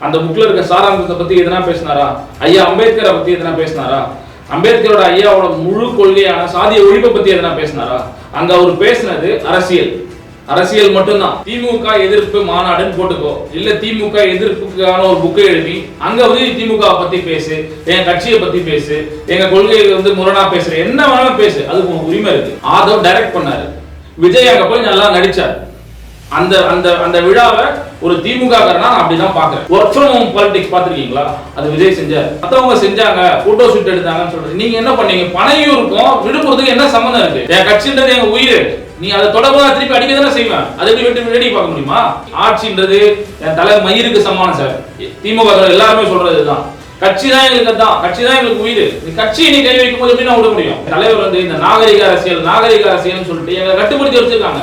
அந்த புக்ல இருக்க சாராம்சத்தை பத்தி எதனா பேசினாரா? ஐயா அம்பேத்கரை பத்தி எதனா பேசினாரா? அம்பேத்கரோட ஐயாவோட முழு கொள்கையான சாதிய ஒழிப்பை பத்தி எதனா பேசினாரா? அங்க அவர் பேசினது அரசியல். அரசியல் மட்டும்தான். திமுக எதிர்ப்பு மாநாடுன்னு போட்டுக்கோ. இல்ல திமுக எதிர்ப்புக்கான ஒரு புக்கை எழுதி அங்க வந்து திமுக பத்தி பேசு என் கட்சியை பத்தி பேசு எங்க கொள்கையை வந்து முரணா பேசுற என்ன வேணாலும் பேசு. அதுக்கு உனக்கு உரிமை இருக்கு. ஆதவ் டைரக்ட் பண்ணாரு. விஜய் அங்க போய் நல்லா நடிச்சார். அந்த அந்த அந்த விழாவை ஒரு திமுக நான் அப்படிதான் பாக்குறேன் ஒர்க் ஃப்ரம் ஹோம் பாலிடிக்ஸ் பாத்திருக்கீங்களா அது விஜய் செஞ்சார் மத்தவங்க செஞ்சாங்க போட்டோ ஷூட் எடுத்தாங்கன்னு சொல்றது நீங்க என்ன பண்ணீங்க? பனையூருக்கும் விழுப்புரத்துக்கு என்ன சம்மந்தம் இருக்கு? என் கட்சின்றது எங்க உயிர். நீ அதை தொடர்பாக திருப்பி அடிக்க தானே செய்வேன்? அதை எப்படி விட்டு வேடிக்கை பார்க்க முடியுமா? ஆட்சின்றது என் தலை மயிருக்கு சமானம் சார். திமுக எல்லாருமே சொல்றது தான் கட்சி தான் எங்களுக்கு தான் கட்சி தான் எங்களுக்கு உயிர். இந்த கட்சியை நீ கை வைக்கும் போது எப்படி நான் விட முடியும்? தலைவர் வந்து இந்த நாகரிக அரசியல் நாகரிக அரசியல்னு சொல்லிட்டு எங்களை கட்டுப்படுத்தி வச்சிருக்காங்க.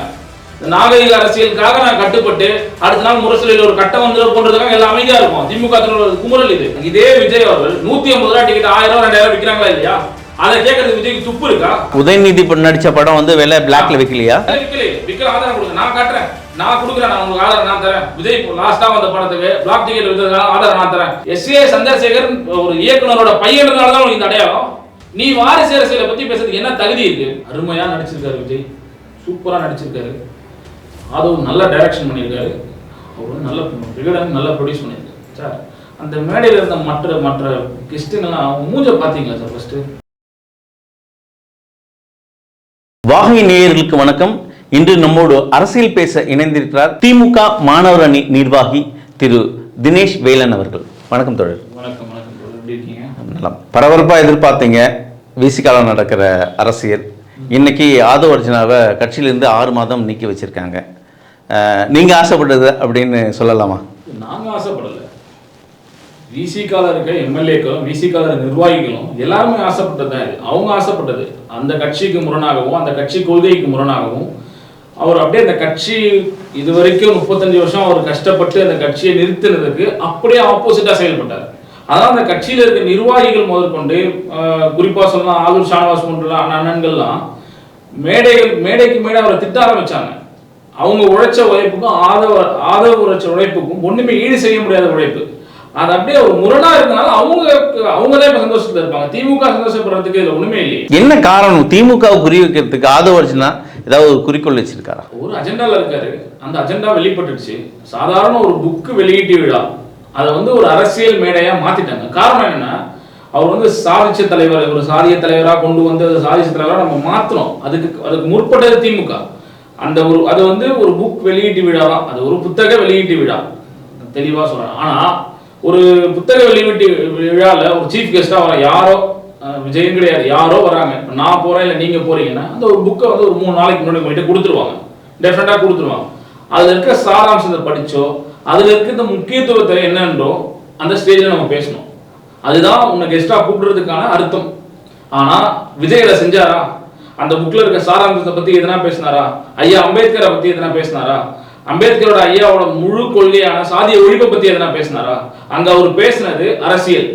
நாகரிக அரசியலுக்காக நான் கட்டுப்பட்டு அடுத்த நாள் முரசொலியில் ஒரு கட்டம் வந்து போன்றதுக்காக எல்லாம் அமைதியா இருக்கும். திமுக குமுறல் இது. இதே விஜய் அவர்கள் நூத்தி ஐம்பது ரூபா டிக்கெட் ஆயிரம் ரெண்டாயிரம் விற்கிறாங்களா இல்லையா? அதை கேட்கறது விஜய்க்கு துப்பு இருக்கா? உதயநிதி நடிச்ச படம் வந்து விலை பிளாக்ல விற்கலையா விற்கல விற்கிற ஆதாரம் கொடுங்க. நான் காட்டுறேன். நான் கொடுக்குறேன். நான் உங்களுக்கு ஆதாரம் நான் தரேன். விஜய் லாஸ்டா வந்த படத்துக்கு பிளாக் டிக்கெட் வித்ததுக்காக ஆதாரம் நான் தரேன். எஸ். ஏ. சந்திரசேகர் ஒரு இயக்குனரோட பையன்றதுனால தான் உனக்கு இந்த அடையாளம். நீ வாரிசு அரசியலை பத்தி பேசுறதுக்கு என்ன தகுதி இருக்கு? அருமையா நடிச்சிருக்காரு விஜய். சூப்பரா நடிச்சிருக்காரு. அதுவும் நல்ல டைரக்ஷன் பண்ணியிருக்காரு. அவரும் நல்ல விகடன் நல்லா ப்ரொடியூஸ் பண்ணியிருக்காரு. சார் அந்த மேடையில் இருந்த மற்ற மற்ற கெஸ்ட்டுங்கெல்லாம் மூஞ்ச பார்த்தீங்களா சார் ஃபர்ஸ்ட்டு வாகை நேயர்களுக்கு வணக்கம். இன்று நம்மோடு அரசியல் பேச இணைந்திருக்கிறார் திமுக மாணவர் அணி நிர்வாகி திரு தினேஷ் வேலன் அவர்கள். வணக்கம் தொடர் வணக்கம் வணக்கம் bro. எப்படி இருக்கீங்க? நலம். பரபரப்பா எதிர்பார்த்தீங்க விசிகாலம் நடக்கிற அரசியல். இன்னைக்கு ஆதவ அர்ஜுனாவை கட்சியிலிருந்து ஆறு மாதம் நீக்கி வச்சிருக்காங்க. நீங்கள் ஆசைப்பட்டது அப்படின்னு சொல்லலாமா? நாங்க ஆசைப்படலை. விசிகால இருக்க எம்எல்ஏக்களும் விசிகால நிர்வாகிகளும் எல்லாருமே ஆசைப்பட்டது தான் இது அவங்க ஆசைப்பட்டது. அந்த கட்சிக்கு முரணாகவும் அந்த கட்சி கொள்கைக்கு முரணாகவும் அவர் அப்படியே அந்த கட்சி இது வரைக்கும் முப்பத்தஞ்சு வருஷம் அவர் கஷ்டப்பட்டு அந்த கட்சியை நிறுத்தினதுக்கு அப்படியே ஆப்போசிட்டாக செயல்பட்டார். அதான் அந்த கட்சியில் இருக்க நிர்வாகிகள் முதற்கொண்டு குறிப்பாக குறிப்பா சொல்லலாம் ஆலூர் ஷானவாஸ் போன்ற அண்ணன்கள்லாம் மேடைகள் மேடைக்கு மேடை அவரை திட்ட ஆரம்பிச்சாங்க. அவங்க உழைச்ச உழைப்புக்கும் ஆதவ ஆதவ உழைச்ச உழைப்புக்கும் ஒண்ணுமே ஈடு செய்ய முடியாத உழைப்பு. அது அப்படியே ஒரு முரணா இருக்கனால அவங்க அவங்களே சந்தோஷத்துல இருப்பாங்க. திமுக சந்தோஷப்படுறதுக்கு இதுல ஒண்ணுமே இல்லையே. என்ன காரணம்? திமுகவை குறி வைக்கிறதுக்கு ஆதவ அர்ஜுனா ஏதாவது ஒரு குறிக்கோள் வச்சிருக்காரா? ஒரு அஜெண்டால இருக்காரு. அந்த அஜெண்டா வெளிப்பட்டுடுச்சு. சாதாரண ஒரு புக்கு வெளியீட்டு விழா. அதை வந்து ஒரு அரசியல் மேடையா மாத்திட்டாங்க. காரணம் என்னன்னா அவர் வந்து சாதிச்ச தலைவர் ஒரு சாதிய தலைவரா கொண்டு வந்து சாதிச்ச தலைவரா நம்ம மாத்தணும் அதுக்கு அதுக்கு முற்பட்டது திமுக. அந்த ஒரு அது வந்து ஒரு புக் வெளியீட்டு விழா தான் அது ஒரு புத்தக வெளியீட்டு விழா. தெளிவாக சொல்கிறேன் ஆனால் ஒரு புத்தக வெளியீட்டு விழாவில் ஒரு சீஃப் கெஸ்ட்டாக வர யாரோ விஜயம் கிடையாது. யாரோ வராங்க. இப்போ நான் போகிறேன் இல்லை நீங்கள் போகிறீங்கன்னா அந்த ஒரு புக்கை வந்து ஒரு மூணு நாளைக்கு முன்னாடி போயிட்டு கொடுத்துருவாங்க. டெஃபினட்டா கொடுத்துருவாங்க. அதில் இருக்க சாராம்சத்தை படித்தோ அதில் இருக்க இந்த முக்கியத்துவத்தை என்னன்றோ அந்த ஸ்டேஜில் நம்ம பேசணும். அதுதான் உன்னை கெஸ்ட்டாக கூப்பிடுறதுக்கான அர்த்தம். ஆனால் விஜய் இதை செஞ்சாரா? அந்த புக்ல இருக்க சாராம்சத்தை பத்தி எதனா பேசினாரா? ஐயா அம்பேத்கரை பத்தி எதனா பேசினாரா? அம்பேத்கரோட ஐயாவோட முழு கொள்கையான சாதிய ஒழிப்பை பத்தி எதனா பேசினாரா? அங்க அவர் பேசினது அரசியல்.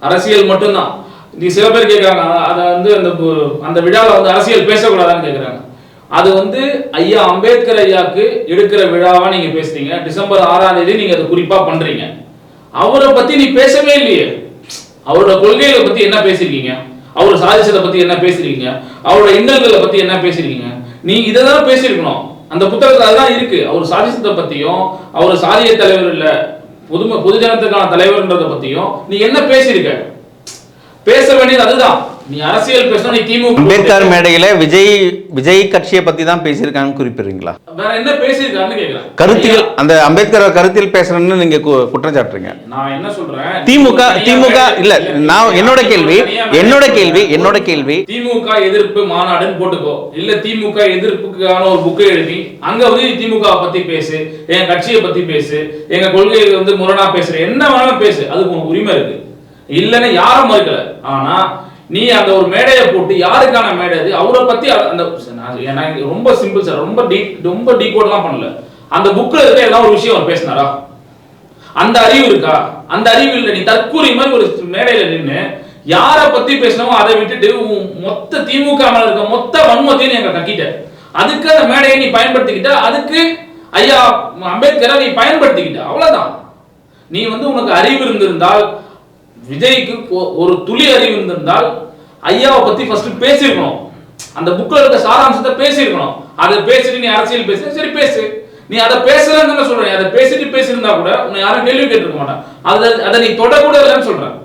அரசியல் மட்டும்தான். நீ சில பேர் கேட்குறாங்க அதை வந்து அந்த அந்த விழாவில் வந்து அரசியல் பேசக்கூடாதான்னு கேட்குறாங்க அது வந்து ஐயா அம்பேத்கர் ஐயாவுக்கு எடுக்கிற விழாவா நீங்க பேசுறீங்க டிசம்பர் ஆறாம் தேதி நீங்க அதை குறிப்பா பண்றீங்க. அவரை பத்தி நீ பேசவே இல்லையே. அவரோட கொள்கைகளை பத்தி என்ன பேசிருக்கீங்க? அவர் சாதிச்சதை பத்தி என்ன பேசிருக்கீங்க அவரோட இன்னல்களை பத்தி என்ன பேசிருக்கீங்க நீ இதை தான் பேசியிருக்கணும். அந்த புத்தகத்தில் அதுதான் இருக்கு. அவர் சாதிச்சதை பத்தியும் அவர் சாதிய தலைவர் இல்ல பொதும பொதுஜனத்துக்கான தலைவர்ன்றதை பத்தியும் நீ என்ன பேசியிருக்க? பேச வேண்டியது அதுதான். அம்பேத்கர் மேடையில விஜய் விஜய் கட்சியை பத்தி தான் பேசியிருக்காங்கன்னு குறிப்பிடுறீங்களா கருத்தியல் அந்த அம்பேத்கர் கருத்தில் பேசுறேன்னு நீங்க குற்றம் சாட்டுறீங்க திமுக திமுக இல்ல நான் என்னோட கேள்வி என்னோட கேள்வி என்னோட கேள்வி. திமுக எதிர்ப்பு மாநாடுன்னு போட்டுக்கோ. இல்ல திமுக எதிர்ப்புக்கான ஒரு புக்கை எழுதி அங்க வந்து திமுக பத்தி பேசு எங்க கட்சியை பத்தி பேசு எங்க கொள்கையை வந்து முரணா பேசுற என்ன வேணாலும் பேசு அதுக்கு உனக்கு உரிமை இருக்கு. இல்லைன்னு யாரும் மறுக்கல. ஆனா நீ அந்த ஒரு மேடையை போட்டு யாருக்கான மேடை அது? அவரை பத்தி அந்த நான் ரொம்ப சிம்பிள் சார். ரொம்ப டீ ரொம்ப டீகோட்லாம் பண்ணல. அந்த புக்கில் இருக்க ஏதாவது ஒரு விஷயம் அவர் பேசினாரா? அந்த அறிவு இருக்கா? அந்த அறிவு இல்லை. நீ தற்கூறி மாதிரி ஒரு மேடையில் நின்று யாரை பத்தி பேசினவோ அதை விட்டுட்டு மொத்த திமுக மேல இருக்க மொத்த வன்மத்தையும் எங்க கட்டிட்ட அதுக்கு அந்த மேடையை நீ பயன்படுத்திக்கிட்ட. அதுக்கு ஐயா அம்பேத்கரை நீ பயன்படுத்திக்கிட்ட. அவ்வளவுதான். நீ வந்து உனக்கு அறிவு இருந்திருந்தால் விஜய்க்கு ஒரு துளி அறிவு இருந்திருந்தால் ஐயாவை பத்தி ஃபர்ஸ்ட் பேசியிருக்கணும். அந்த புக்ல இருக்க சாராம்சத்தை பேசியிருக்கணும். அதை பேசிட்டு நீ அரசியல் பேசு. சரி பேசு. நீ அதை பேசலன்னு சொல்றேன். அதை பேசிட்டு பேசியிருந்தா கூட உன்னை யாரும் கேள்வி கேட்டிருக்க மாட்டான். அதை அதை நீ தொடக்கூடாதுன்னு சொல்றேன்.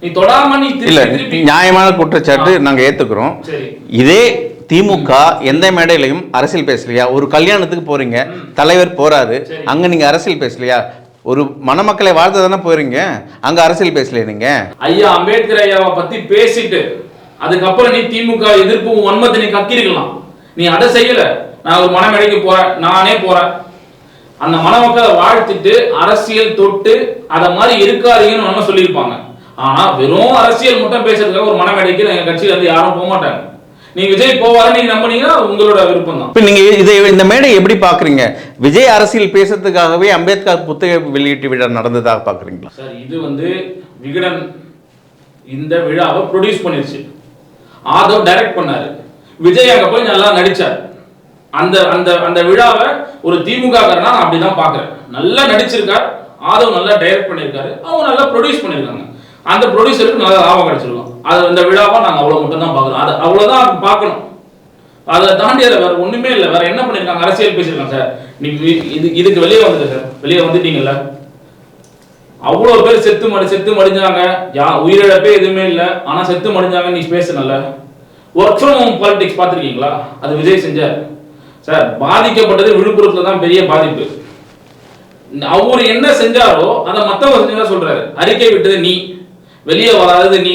நீ தொடாம நீ இல்ல நியாயமான குற்றச்சாட்டு நாங்க ஏத்துக்கிறோம். இதே திமுக எந்த மேடையிலையும் அரசியல் பேசலையா? ஒரு கல்யாணத்துக்கு போறீங்க. தலைவர் போறாரு. அங்க நீங்க அரசியல் பேசலையா? ஒரு மணமக்களை வாழ்த்து தானே போயிருங்க அங்க அரசியல் பேசல நீங்க. ஐயா அம்பேத்கர் ஐயாவை பத்தி பேசிட்டு அதுக்கப்புறம் நீ திமுக எதிர்ப்பு வன்மத்தை நீ கக்கிருக்கலாம். நீ அதை செய்யல. நான் ஒரு மனமேடைக்கு போறேன். நானே போறேன். அந்த மணமக்களை வாழ்த்திட்டு அரசியல் தொட்டு அத மாதிரி இருக்காதீங்கன்னு நம்ம சொல்லியிருப்பாங்க. ஆனா வெறும் அரசியல் மட்டும் பேசுறதுக்காக ஒரு மனமேடைக்கு எங்க கட்சியில இருந்து யாரும் போக மாட்டாங்க. நீ விஜய் போவாரு நீங்க நம்புனீங்கன்னா உங்களோட விருப்பம் தான் இப்ப நீங்க இதை இந்த மேடை எப்படி பாக்குறீங்க? விஜய் அரசியல் பேசுறதுக்காகவே அம்பேத்கர் புத்தக வெளியீட்டு விழா நடந்ததாக பாக்குறீங்களா? சார் இது வந்து விகடன் இந்த விழாவை ப்ரொடியூஸ் பண்ணிருச்சு. ஆதவ் டைரக்ட் பண்ணாரு. விஜய் அங்க போய் நல்லா நடிச்சார். அந்த அந்த அந்த விழாவை ஒரு திமுக காரனா நான் அப்படிதான் பாக்குறேன். நல்லா நடிச்சிருக்கார். ஆதவ் நல்லா டைரக்ட் பண்ணியிருக்காரு அவங்க நல்லா ப்ரொடியூஸ் பண்ணியிருக்காங்க அந்த ப்ரொடியூசருக்கு நல்ல லாபம் கிடைச்சிருக்கும் அது அந்த விழாவாக நாங்கள் அவ்வளோ மட்டும் தான் பாக்குறோம் அது அவ்வளோதான் பார்க்கணும். அதை தாண்டி அதில் வேறு ஒன்றுமே இல்லை. வேறு என்ன பண்ணிருக்காங்க? அரசியல் பேசியிருக்காங்க சார். நீ இது இதுக்கு வெளியே வந்துட்டு சார். வெளியே வந்துட்டீங்கல்ல? அவ்வளோ பேர் செத்து மடி செத்து மடிஞ்சாங்க. யா உயிரிழப்பே எதுவுமே இல்லை. ஆனால் செத்து மடிஞ்சாங்க. நீ பேசுனல ஒர்க் ஃப்ரம் ஹோம் பாலிடிக்ஸ் பார்த்துருக்கீங்களா? அது விஜய் செஞ்சார் சார் பாதிக்கப்பட்டது விழுப்புரத்தில் தான் பெரிய பாதிப்பு. அவர் என்ன செஞ்சாரோ அதை மற்றவங்க செஞ்சதா சொல்றாரு. அறிக்கை விட்டது நீ. வெளியே வராதது நீ.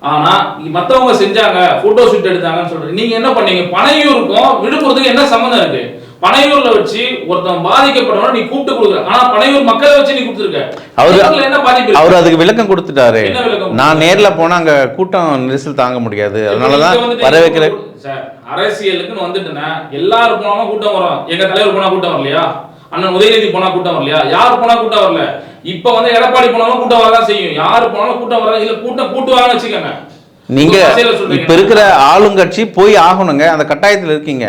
ஆனா மத்தவங்க செஞ்சாங்க போட்டோ ஷூட் எடுத்தாங்கன்னு சொல்றீங்க நீங்க என்ன பண்ணீங்க? பனையூருக்கும் விழுப்புரத்துக்கு என்ன சம்மந்தம் இருக்கு? பனையூர்ல வச்சு ஒருத்தன் பாதிக்கப்பட்டவன நீ கூப்பிட்டு கொடுக்குற. ஆனா பனையூர் மக்களை வச்சு நீ கொடுத்துருக்க. அவரு- என்ன பாதிப்பு? அவர் அதுக்கு விளக்கம் கொடுத்துட்டாரு. நான் நேர்ல போனா அங்க கூட்டம் நெரிசல் தாங்க முடியாது. அதனாலதான் வர வைக்கிற அரசியலுக்குன்னு வந்துட்டுனா எல்லாரும் போனாலும் கூட்டம் வரும். எங்க தலைவர் போனா கூட்டம் வரலையா? அண்ணன் உதயநிதி போனா கூட்டம் வரலையா? யார் போனா கூட்டம் வரல? இப்ப வந்து எடப்பாடி போனாலும் கூட்டம் வரதான் செய்யும். யார் போனாலும் கூட்டம் வர இல்ல கூட்டம் கூட்டுவாங்கன்னு வச்சுக்கோங்க. நீங்க. இப்ப இருக்கிற ஆளுங்கட்சி போய் ஆகணுங்க. அந்த கட்டாயத்துல இருக்கீங்க.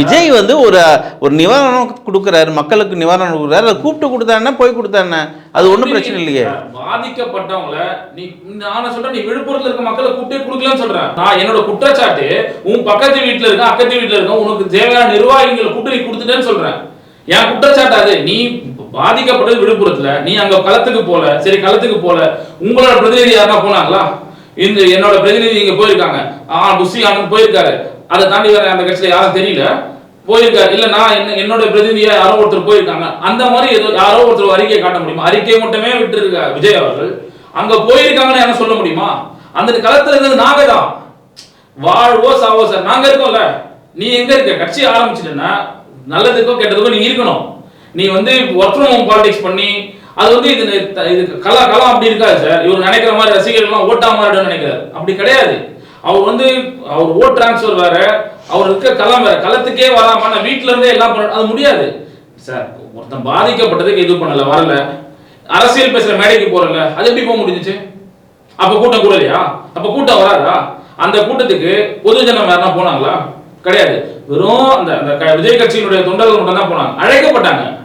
விஜய் வந்து ஒரு ஒரு நிவாரணம் கொடுக்குறாரு. மக்களுக்கு நிவாரணம் கொடுக்குறாரு. அதை கூப்பிட்டு கொடுத்தாருன்னா போய் கொடுத்தாருன்னா அது ஒண்ணும் பிரச்சனை இல்லையே. பாதிக்கப்பட்டவங்கள நீ நான் சொல்றேன்? நீ விழுப்புரத்துல இருக்க மக்களை கூப்பிட்டே கொடுக்கலன்னு சொல்றேன். நான் என்னோட குற்றச்சாட்டு உன் பக்கத்து வீட்டுல இருக்க அக்கத்து வீட்டுல இருக்க உனக்கு தேவையான நிர்வாகிகளை கூப்பிட்டு நீ கொடுத்துட்டேன்னு சொல்றேன். என் குற்றச்சாட்டு அது. நீ பாதிக்கப்பட்டது விழுப்புரத்துல. நீ அங்க களத்துக்கு போல சரி களத்துக்கு போல. உங்களோட பிரதிநிதி யாரா போனாங்களா? இந்த என்னோட பிரதிநிதி இங்க போயிருக்காங்க. ஆ புஷி ஆனந்த் போயிருக்காரு. அதை தாண்டி வேற அந்த கட்சியில யாரும் தெரியல. போயிருக்காரு. இல்ல நான் என்ன என்னோட பிரதிநிதியா யாரோ ஒருத்தர் போயிருக்காங்க. அந்த மாதிரி ஏதோ யாரோ ஒருத்தர் அறிக்கையை காட்ட முடியுமா? அறிக்கை மட்டுமே விட்டு விஜய் அவர்கள். அங்க போயிருக்காங்கன்னு என்ன சொல்ல முடியுமா? அந்த களத்துல இருந்தது நாங்க தான். வாழ்வோ சாவோ சார் நாங்க இருக்கோம்ல. நீ எங்க இருக்க? கட்சி ஆரம்பிச்சிட்டேன்னா நல்லதுக்கோ கெட்டதுக்கோ நீ இருக்கணும். நீ வந்து ஒர்க் ஃப்ரம் ஹோம் பாலிடிக்ஸ் பண்ணி அது வந்து இது இது கலா கலா அப்படி இருக்காது சார். இவர் நினைக்கிற மாதிரி ரசிகர்கள்லாம் ஓட்டா மாறிடும் நினைக்கிறார். அப்படி கிடையாது. அவர் வந்து அவர் ஓட் டிரான்ஸ்ஃபர் வேற அவர் இருக்க களம் வேற களத்துக்கே வராம நான் வீட்ல இருந்தே எல்லாம் பண்ண அது முடியாது. சார் ஒருத்தன் பாதிக்கப்பட்டதுக்கு இது பண்ணல வரல. அரசியல் பேசுற மேடைக்கு போறல அது எப்படி போக முடிஞ்சிச்சு? அப்ப கூட்டம் கூடலையா? அப்ப கூட்டம் வராதா? அந்த கூட்டத்துக்கு பொதுஜனம் யாருன்னா போனாங்களா? கிடையாது. வெறும் அந்த அந்த க- விஜய் கட்சியினுடைய தொண்டர்கள் மட்டும் தான் போனாங்க. அழைக்கப்பட்டாங்க.